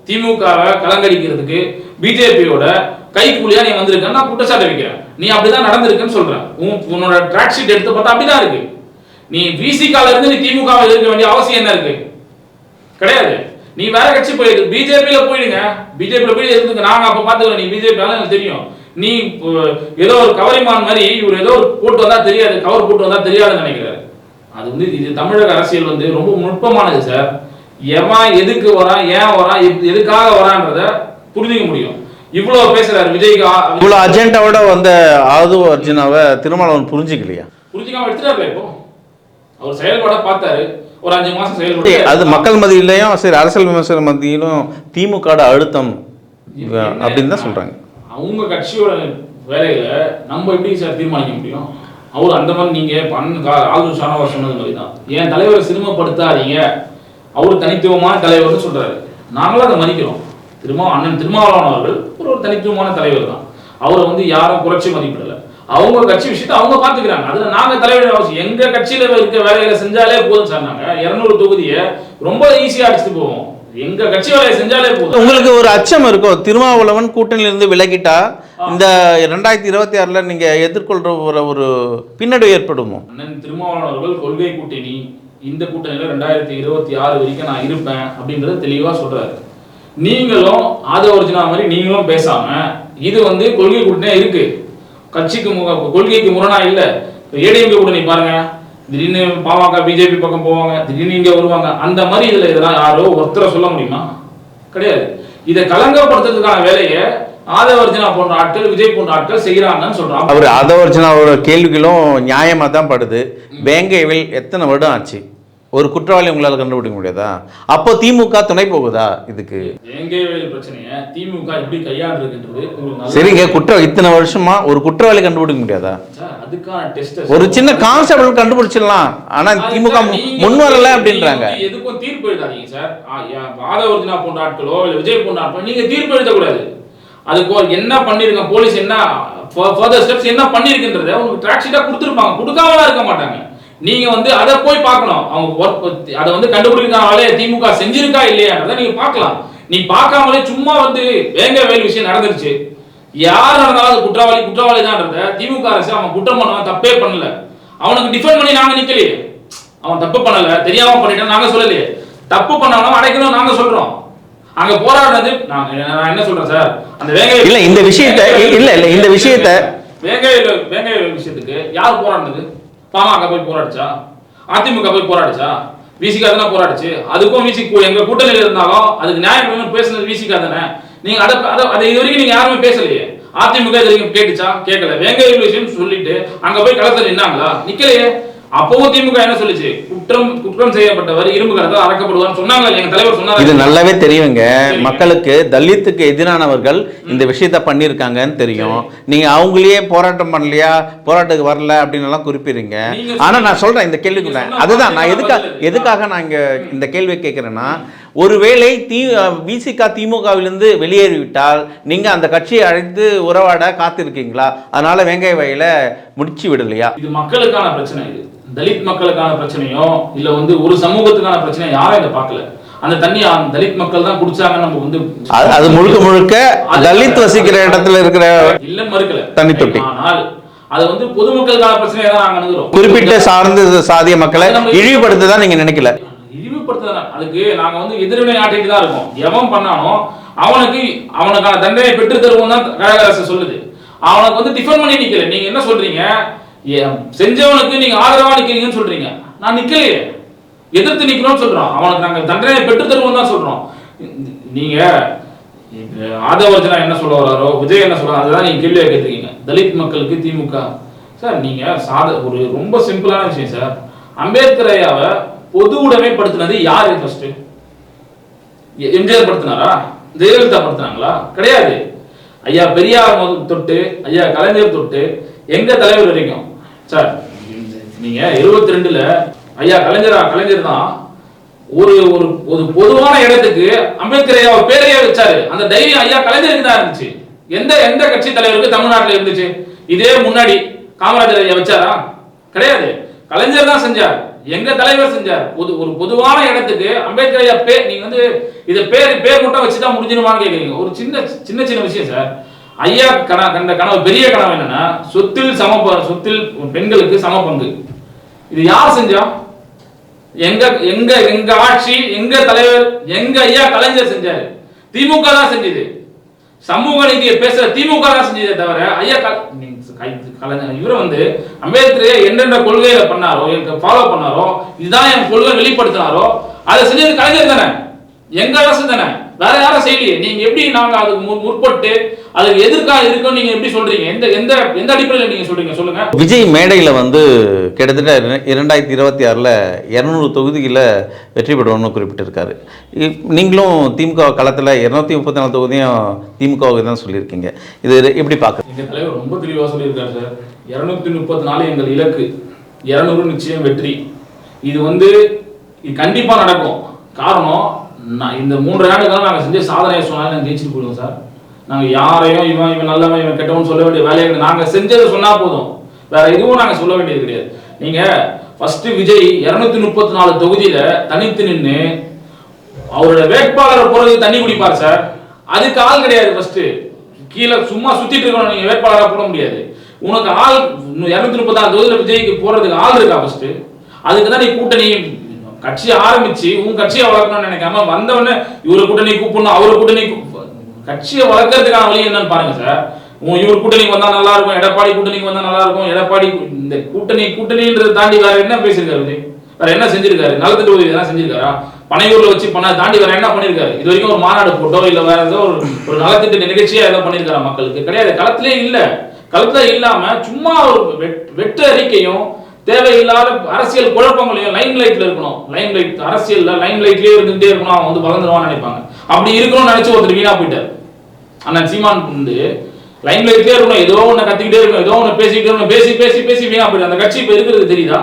திமுகவை கலங்கடிக்கிறதுக்கு பிஜேபியோட கைக்கூலியா நீ வந்திருக்க நான் குற்றச்சாட்டு வைக்கிறேன். நீ அப்படிதான் நடந்திருக்குன்னு சொல்றேன். உன் உன்னோட ட்ராக் ஷீட் எடுத்து பார்த்தா அப்படிதான் இருக்கு. நீ விசிகால இருந்து நீ திமுகவை இருக்க வேண்டிய அவசியம் என்ன இருக்கு? கிடையாது. நீ வேற கட்சி போயிடு பிஜேபியில போயிடுங்க. பிஜேபியில போய் இருந்துங்க. நாங்க அப்ப பாத்துக்கிறோம் நீ பிஜேபி எனக்கு தெரியும். நீ ஏதோ ஒரு கவரிமான் மாதிரி இவர் ஏதோ ஒரு போட்டு வந்தா தெரியாது. கவர் போட்டு வந்தா தெரியாதுன்னு நினைக்கிறாரு. அது வந்து இது தமிழக அரசியல் வந்து ரொம்ப நுட்பமானது சார் எவன் எதுக்கு வரான் ஏன் வரான் எது- எதுக்காக வரான்றத புரிஞ்சுக்க முடியும். இவ்வளவு பேசுறாரு விஜய்க்கு ஆ- இவ்வளோ அர்ஜென்ட்டாவோட வந்த ஆது அர்ஜுனாவை திருமாவளவன் புரிஞ்சுக்கலையா? புரிஞ்சுக்காம எடுத்துட்டாரு இப்போ. அவர் செயல்பாட பார்த்தாரு. ஒரு அஞ்சு மாசம் செயல்பட்டு அது மக்கள் மத்தியிலையும் சரி அரசியல் விமர்சன மத்தியிலும் திமுக அழுத்தம் அப்படின்னு தான் சொல்றாங்க. அவங்க கட்சியோட வேலையில நம்ம எப்படி சார் தீர்மானிக்க முடியும்? அவர் அந்த மாதிரி நீங்க பண்ண ஷானவாஸ் சொன்னது மாதிரி தான். என் தலைவரை சிறுமப்படுத்தாதீங்க அவர் தனித்துவமான தலைவர்னு சொல்றாரு. நாங்களும் அதை மதிக்கிறோம். திருமா அண்ணன் திருமாவளவன் அவர்கள் ஒரு ஒரு தனித்துவமான தலைவர் தான். அவரை வந்து யாரும் குறைச்சி மதிப்பிடல. அவங்க கட்சி விஷயத்தை அவங்க பாத்துக்கிறாங்க அதுல நாங்க தலைவர் அவசியம். எங்க கட்சியில இருக்க வேலைகளை செஞ்சாலே போதும் சார் நாங்க. இருநூறு தொகுதியை ரொம்ப ஈஸியா அடிச்சுட்டு போவோம். எங்க கட்சி வேலையை செஞ்சாலே போதும். உங்களுக்கு ஒரு அச்சம் இருக்கும் திருமாவளவன் கூட்டணியிலிருந்து விலகிட்டா இந்த ரெண்டாயிரத்தி இருபத்தி ஆறுல நீங்க எதிர்கொள்ற ஒரு பின்னடைவு ஏற்படுமோ? அண்ணன் திருமாவளவன் அவர்கள் கொள்கை கூட்டணி இந்த கூட்டணியில ரெண்டாயிரத்தி இருபத்தி ஆறு வரைக்கும் நான் இருப்பேன் அப்படின்றத தெளிவா சொல்றாரு. நீங்களும் ஆதவர்ஜினா மாதிரி நீங்களும் பேசாம இது வந்து கொள்கை கூட்டணியா இருக்கு. கட்சிக்கு கொள்கைக்கு முரணா இல்ல. ஏடிஎம்கே கூட்டணி பாருங்க. திடீர்னு பாமக பிஜேபி பக்கம் போவாங்க. திடீர்னு இங்க வருவாங்க. அந்த மாதிரி இதுல இதெல்லாம் யாரோ ஒருத்தரை சொல்ல முடியுமா? கிடையாது. இதை கலங்கப்படுத்துறதுக்கான வேலையை ஆதவர்ஜினா போன்ற ஆட்கள் விஜய் போன்ற ஆட்கள் செய்யறாங்கன்னு சொல்றாங்க. அவர் அதவர்ஜனாவோட கேள்விகளும் நியாயமா தான் படுது. வேங்கைவில் எத்தனை வருடம் ஆச்சு? ஒரு குற்றவாளி உங்களால கண்டுபிடிக்க முடியாதா? அப்போ திமுக துணை போகுதா? இதுக்கு. திமுக எப்படி கையாண்டுருக்குன்றது சரிங்க குற்ற இத்தனை வருஷமா ஒரு குற்றவாளி கண்டுபிடிக்க முடியாதா? ஒரு சின்ன கான்ஸ்டபிள் கண்டுபிடிச்சிடலாம். ஆனா திமுக முன் வரல அப்படின்றாங்க. எதுக்கும் தீர்ப்பு எழுதாதீங்க சார். ஆதவர்ஜினா போன்ற ஆட்களோ இல்ல விஜய் போன்ற ஆட்களோ நீங்க தீர்ப்பு எழுதக்கூடாது. அதுக்கு என்ன பண்ணிருங்க போலீஸ் என்ன ஃபர்தர் ஸ்டெப்ஸ் என்ன பண்ணிருக்குன்றத உங்களுக்கு ட்ராக் ஷீட்டா கொடுத்துருப்பாங்க. கொடுக்காமலாம் இருக்க மாட்டாங்க. நீங்க வந்து அதை போய் பார்க்கணும். அவங்க அதை வந்து கண்டுபிடிக்காத வேலையை திமுக செஞ்சிருக்கா இல்லையான்றதை நீங்க பார்க்கலாம். நீ பார்க்காமலே சும்மா வந்து வேங்க வேல் விஷயம் நடந்துருச்சு. யார் நடந்தாலும் அது குற்றவாளி குற்றவாளி தான்றத திமுக அரசு அவன் குற்றம் பண்ணவன் தப்பே பண்ணல. அவனுக்கு டிஃபெண்ட் பண்ணி நாங்க நிக்கலையே. அவன் தப்பு பண்ணல. தெரியாம பண்ணிட்டான் நாங்க சொல்லலையே. தப்பு பண்ணவன அடைக்கணும் நாங்க சொல்றோம். அங்க போராடினது நான் நான் என்ன சொல்றேன் சார்? அந்த வேங்க இல்ல, இந்த விஷயத்த- இல்ல, இல்ல, இந்த விஷயத்த- வேங்க வேங்க விஷயத்துக்கு யார் போராடினது? பாமக போய் போராடிச்சா? அதிமுக போய் போராடிச்சா? விசிகா தானே போராடிச்சு? அதுக்கும் விசி எங்க கூட்டணியில் இருந்தாலும் அதுக்கு நியாயம் வேணும்னு பேசுனது விசிகா தானே? நீங்க அதை அதை அதை இது வரைக்கும் நீங்க யாருமே பேசலையே? அதிமுக இது வரைக்கும் கேட்டுச்சா? கேட்கல. வேங்க விஷயம் சொல்லிட்டு அங்க போய் களத்தில் நின்னாங்களா? நிக்கலையே. அப்பவும் திமுக என்ன சொல்லுச்சு? குற்றம் குற்றம் செய்யப்பட்டவர் இரும்பு கடத்தால் அறக்கப்படுவார்னு சொன்னாங்க எங்க தலைவர் இது சொன்னாங்க நல்லாவே தெரியுங்க. மக்களுக்கு தலித்துக்கு எதிரானவர்கள் இந்த விஷயத்த பண்ணியிருக்காங்கன்னு தெரியும். நீங்க அவங்களையே போராட்டம் பண்ணலையா? போராட்டத்துக்கு வரல அப்படின்னு எல்லாம் குறிப்பிடுறீங்க. நீங்க ஆனா நான் சொல்றேன் இந்த கேள்விக்குள்ள. அதுதான் நான் எதுக்காக. எதுக்காக நான் இங்க இந்த கேள்வியை கேட்கிறேன்னா ஒருவேளை தி விசிகா திமுகவிலிருந்து வெளியேறிவிட்டால் நீங்க அந்த கட்சியை அழைத்து உறவாட காத்திருக்கீங்களா? அதனால வெங்காய வயல முடிச்சு விடலையா? இது மக்களுக்கான பிரச்சனை இது. தலித் மக்களுக்கான பிரச்சனையோ இல்ல வந்து ஒரு சமூகத்துக்கான பிரச்சனையோ யாரும் இதை பார்க்கல. அந்த தண்ணி அந்த தலித் மக்கள் தான் குடிச்சாங்கன்னு நம்ம வந்து அது முழுக்க முழுக்க தலித் வசிக்கிற இடத்துல இருக்கிற இல்ல மறுக்கல. தண்ணி தொட்டி. ஆனால் அது வந்து பொதுமக்களுக்கான பிரச்சனையை தான் குறிப்பிட்ட சார்ந்த சாதிய மக்களை இழிவுபடுத்ததான் நீங்க நினைக்கல. இழிவுபடுத்த அதுக்கு நாங்கள் வந்து எதிர்வினை ஆட்டிட்டு தான் இருக்கோம். எவன் பண்ணானோ அவனுக்கு அவனுக்கான தண்டனை பெற்று தருவோம் தான் கழக அரசு சொல்லுது. அவனுக்கு வந்து டிஃபன் பண்ணி நிற்கல நீங்க என்ன சொல்றீங்க? செஞ்சவனுக்கு நீங்க ஆதரவா நிக்கிறீங்கன்னு சொல்றீங்க. நான் நிக்கலையே. எதிர்த்து நிக்கணும்னு சொல்றோம். அவனுக்கு நாங்கள் தண்டனை பெற்று தருவோம் தான் சொல்றோம். நீங்க ஆதவர்ஜனா என்ன சொல்ல வராரோ விஜய் என்ன சொல்றாரு அதுதான் நீங்க கேள்வியா கேட்டிருக்கீங்க. தலித் மக்களுக்கு திமுக. சார் நீங்க சாத ஒரு ரொம்ப சிம்பிளான விஷயம் சார். அம்பேத்கர் ஐயாவை பொது உடைமைப்படுத்தினது யாரு ஃபர்ஸ்ட் எம்ஜிஆர் படுத்தினாரா? ஜெயலலிதா படுத்தினாங்களா? கிடையாது. ஐயா பெரியார் தொட்டு ஐயா கலைஞர் தொட்டு எங்க தலைவர் வரைக்கும். சார் நீங்க இருபத்தி ரெண்டுல ஐயா கலைஞரா கலைஞர் தான் ஒரு ஒரு ஒரு பொதுவான இடத்துக்கு அம்பேத்கர் ஐயா பேரையே வச்சாரு. அந்த தைரியம் ஐயா கலைஞருக்கு தான் இருந்துச்சு. எந்த எந்த கட்சி தலைவருக்கு தமிழ்நாட்டில் இருந்துச்சு? இதே முன்னாடி காமராஜர் ஐயா வச்சாரா? கிடையாது. கலைஞர் தான் செஞ்சார். எங்க தலைவர் செஞ்சார்? பொது ஒரு பொதுவான இடத்துக்கு அம்பேத்கர் ஐயா பேர் நீங்க வந்து இதை பேர் பேர் மட்டும் வச்சுதான் முடிஞ்சிருமான்னு கேட்குறீங்க ஒரு சின்ன சின்ன சின்ன விஷயம் சார். ஐயா கன கண்ட கனவு பெரிய கனவு என்னன்னா சொத்தில் சம சொத்தில் பெண்களுக்கு சம பங்கு. இது யார் செஞ்சா? எங்க எங்க எங்க ஆட்சி எங்க தலைவர் எங்க ஐயா கலைஞர் செஞ்சாரு? திமுக தான் செஞ்சது. சமூக நீதியை பேசுற திமுக தான் செஞ்சதே தவிர ஐயா கலைஞர். இவரை வந்து அம்பேத்கரே என்னென்ன கொள்கையில பண்ணாரோ ஃபாலோ பண்ணாரோ இதுதான் என் கொள்கை வெளிப்படுத்தினாரோ அதை செஞ்சது கலைஞர் தானே. எங்க அரசு தானே. வேற யாரும் செய்யலையே. நீங்க எப்படி நாங்க அதுக்கு முற்பட்டு அதுக்கு எதிர்க்காக இருக்கோம் நீங்க எப்படி சொல்றீங்க? எந்த எந்த எந்த அடிப்படையில் நீங்க சொல்றீங்க? சொல்லுங்க. விஜய் மேடையில் வந்து கிட்டத்தட்ட இர- இரண்டாயிரத்தி இருபத்தி ஆறில் இரநூறு தொகுதியில் வெற்றி பெறுவோம்னு குறிப்பிட்டிருக்காரு. நீங்களும் திமுக களத்தில் இரநூத்தி முப்பத்தி நாலு தொகுதியும் திமுகவுக்கு தான் சொல்லியிருக்கீங்க. இது எப்படி பார்க்குறீங்க எங்க தலைவர் ரொம்ப தெளிவா சொல்லியிருக்காரு சார். இருநூத்தி முப்பத்தி நாலு எங்கள் இலக்கு இருநூறு நிச்சயம் வெற்றி. இது வந்து இது கண்டிப்பா நடக்கும். காரணம் நான் இந்த மூன்று ஆண்டுகள் நாங்க செஞ்ச சாதனையை சொன்னாலும் ஜெயிச்சுட்டு போயிடுவோம் சார். நாங்கள் யாரையும் இவன் இவன் நல்லவன் இவன் கெட்டவன் சொல்ல வேண்டிய வேலையை நாங்கள் செஞ்சதை சொன்னால் போதும். வேற எதுவும் நாங்கள் சொல்ல வேண்டியது கிடையாது. நீங்கள் ஃபஸ்ட்டு விஜய் இரநூத்தி முப்பத்தி நாலு தொகுதியில் தனித்து நின்று அவரோட வேட்பாளரை போகிறதுக்கு தண்ணி குடிப்பார் சார் அதுக்கு ஆள் கிடையாது ஃபஸ்ட்டு கீழே சும்மா சுற்றிட்டு இருக்கணும் நீங்கள் வேட்பாளராக போட முடியாது. உனக்கு ஆள் இரநூத்தி முப்பத்தாறு தொகுதியில் விஜய்க்கு போகிறதுக்கு ஆள் இருக்கா ஃபஸ்ட்டு அதுக்கு தான் நீ கூட்டணி கட்சி ஆரம்பிச்சு உன் கட்சியை வளர்க்கணும்னு நினைக்காம வந்தவொடனே இவரை கூட்டணி கூப்பிடணும் அவரை கூட்டணி கட்சியை வளர்க்கறதுக்கான வழி என்னன்னு பாருங்க சார் உன் இவர் கூட்டணிக்கு வந்தா நல்லா இருக்கும் எடப்பாடி கூட்டணிக்கு வந்தா நல்லா இருக்கும் எடப்பாடி இந்த கூட்டணி கூட்டணின்றதை தாண்டி வேற என்ன பேசியிருக்காரு வேற என்ன செஞ்சிருக்காரு? நலத்திட்ட உதவி தான் செஞ்சிருக்காரா? பனையூர்ல வச்சு பண்ண தாண்டி வேற என்ன பண்ணிருக்காரு? இது வரைக்கும் ஒரு மாநாடு போட்டோ இல்ல வேற ஏதோ ஒரு ஒரு நலத்திட்ட நிகழ்ச்சியா ஏதோ பண்ணிருக்காரா மக்களுக்கு? கிடையாது களத்திலே இல்ல. களத்துல இல்லாம சும்மா ஒரு வெட்- அறிக்கையும் தேவையில்லாத அரசியல் குழப்பங்களையும் லைன் லைட்ல இருக்கணும். லைன் லைட் அரசியல்ல லைன் லைட்லயே இருந்துகிட்டே இருக்கணும் அவன் வந்து வளர்ந்துருவான்னு நினைப்பாங்க. அப்படி இருக்கணும்னு நினைச்சு ஒருத்தர் வீணா போயிட்டார். அண்ணன் சீமான் வந்து லைன் லைட்லயே இருக்கணும். ஏதோ ஒண்ணு கத்திக்கிட்டே இருக்கணும். ஏதோ ஒண்ணு பேசிக்கிட்டே இருக்கணும். பேசி பேசி பேசி வீணா போயிட்டு அந்த கட்சி இப்ப இருக்கிறது தெரியுதா?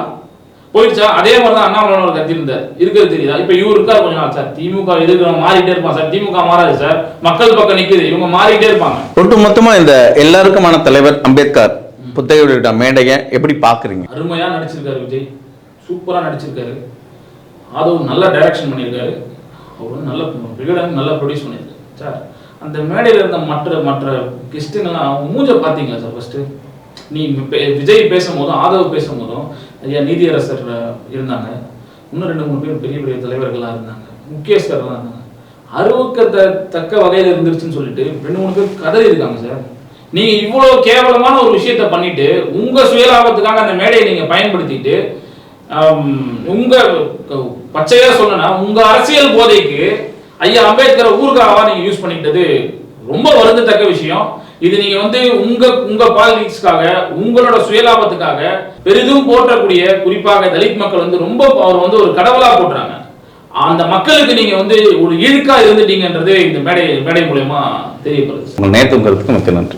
போயிடுச்சா? அதே மாதிரி தான் அண்ணாமலை ஒரு கத்தி இருந்தார் இருக்கிறது தெரியுதா? இப்ப இவர் இருக்கார் கொஞ்ச நாள் சார். திமுக எதிர்க்கிறவங்க மாறிட்டே இருப்பான் சார். திமுக மாறாது சார். மக்கள் பக்கம் நிக்குது. இவங்க மாறிட்டே இருப்பாங்க. ஒட்டு மொத்தமாக இந்த எல்லாருக்குமான தலைவர் அம்பேத்கர் புத்தக வெளியிட்ட மேடையை எப்படி பார்க்குறீங்க? அருமையா நடிச்சிருக்காரு விஜய். சூப்பரா நடிச்சிருக்காரு. ஆதவ் நல்ல டைரக்ஷன் பண்ணியிருக்காரு. அவர் வந்து நல்ல விகடன் நல்லா ப்ரொடியூஸ் பண்ணியிருக்காரு. சார் அந்த மேடையில் இருந்த மற்ற மற்ற கெஸ்ட்டுங்கெல்லாம் அவங்க மூஞ்ச பார்த்தீங்களா சார் ஃபர்ஸ்ட் நீ பே- விஜய் பேசும்போதும் ஆதவ் பேசும்போதும் ஐயா நீதியரசர் இருந்தாங்க. இன்னும் ரெண்டு மூணு பேர் பெரிய பெரிய தலைவர்களாக இருந்தாங்க. முக்கியஸ்தர்கள்லாம் இருந்தாங்க. அருவக்கத்த தக்க வகையில் இருந்துருச்சுன்னு சொல்லிட்டு ரெண்டு மூணு பேர் கதறி இருக்காங்க சார் நீங்க இவ்வளவு கேவலமான ஒரு விஷயத்த பண்ணிட்டு உங்க சுயலாபத்துக்காக அந்த மேடையை நீங்க பயன்படுத்திட்டு உங்கள் உங்க க- பச்சையா சொல்லணும்னா உங்க அரசியல் போதைக்கு ஐயா அம்பேத்கர் ஊர்காவா நீங்க யூஸ் பண்ணிக்கிட்டது ரொம்ப வருந்தத்தக்க விஷயம். இது நீங்க வந்து உங்க உங்க பாலிடிக்ஸ்க்காக உங்களோட சுயலாபத்துக்காக பெரிதும் போற்றக்கூடிய குறிப்பாக தலித் மக்கள் வந்து ரொம்ப அவர் வந்து ஒரு கடவுளா போட்டுறாங்க அந்த மக்களுக்கு நீங்க வந்து ஒரு இழுக்கா இருந்துட்டீங்கன்றது இந்த மேடை மேடை மூலயமா தெரியப்படுது. உங்கள் நேற்று உங்களுக்கு மிக்க நன்றி.